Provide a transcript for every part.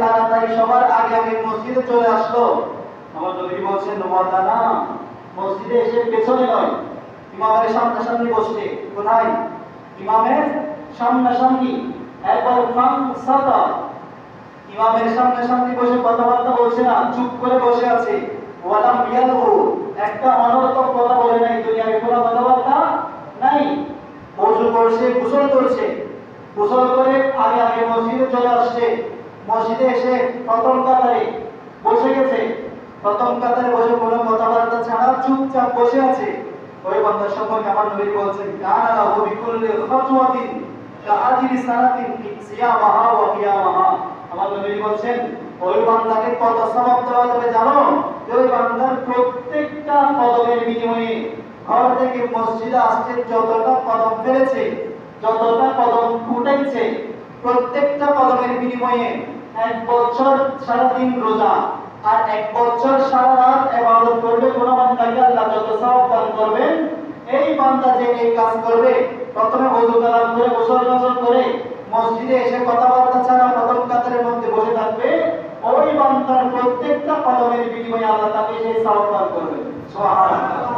তাড়াতাড়ি সবার আগে আগে মসজিদে চলে আসলো। আমার নবী বলছেন ওয়াদানা মসজিদে এসে পেছনে নয়, ইমামের সামনাসামনি বসে কোথায়? ইমামের সামনাসামনি একবার সাদা, ইমামের সামনাসামনি বসে কথাবার্তা বলছে না, চুপ করে বসে আছে। ওয়ালাম একটা অনর্থক কথা বলে নাই, দুনিয়ার কোনো কথাবার্তা নাই। ওযু করছে, গোসল করছে। গোসল করে মসজিদে চলে আসছে। মসজিদে এসে প্রথম কাতারে বসে গেছে। প্রথম কাতারে বসে কোনো কথাবার্তা ছাড়া চুপচাপ বসে আছে। ওই বান্দার সম্পর্কে আমার নবী বলছেন, কানা লাহু বিকুল্লি কাআজিরি সিয়ামাহা ওয়া কিয়ামাহা। আমার নবী বলছেন, ওই বান্দাকে কত সওয়াব দেওয়া যাবে, জানো? ওই বান্দার প্রত্যেকটা কদমের বিনিময়ে ঘর থেকে মসজিদে আসছে যতটা কদম ফেলেছে, যতটা কদম উঠাইছে প্রত্যেকটা কদমের বিনিময়ে এক বছর সারাদিন রোজা আর এক বছর সারা রাত ইবাদত করবে কোন বান্দাকে আল্লাহ যত সওয়াব দান করবেন, এই বান্দা যে এই কাজ করবে, প্রথমে ওযু কালাম করে গোসল গোসল করে মসজিদে এসে কথাবার্তা ছাড়া প্রথম কাতারের মধ্যে বসে থাকবে, ওই বান্দার প্রত্যেকটা কদমের বিনিময়ে আল্লাহ তাকে সেই সওয়াব দান করবে সুবহানাল্লাহ।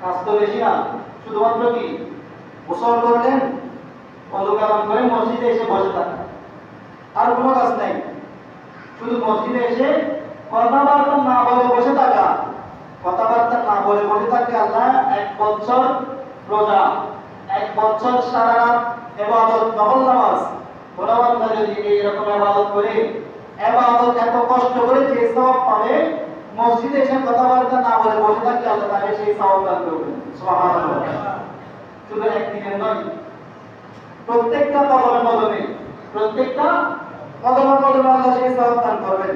কাজ তো বেশি না, শুধুমাত্র কি? গোসল করলেন কালাম করে মসজিদে এসে বসে থাকা। আর কোনো কাজ নাই। শুধু মসজিদে এসে কথাবার্তা না বলে বসে থাকা। কথাবার্তা না বলে বসে থাকলে আল্লাহ এক বছর রোজা, এক বছর সারা রাত এবাদত, নফল নামাজ কোন যদি এইরকম এবাদত করে, এবাদত এত কষ্ট করে যে সওয়াব পাবে, মসজিদে এসে কথাবার্তা না বলে বসে থাকলে আল্লাহ তাকে সেই সওয়াব দান করবেন। সুবহানাল্লাহ। শুধু একদিনের নয় প্রত্যেকটা কদমে কদমে প্রত্যেকটা কদমে কদমে আল্লাহ সেই দান করবেন।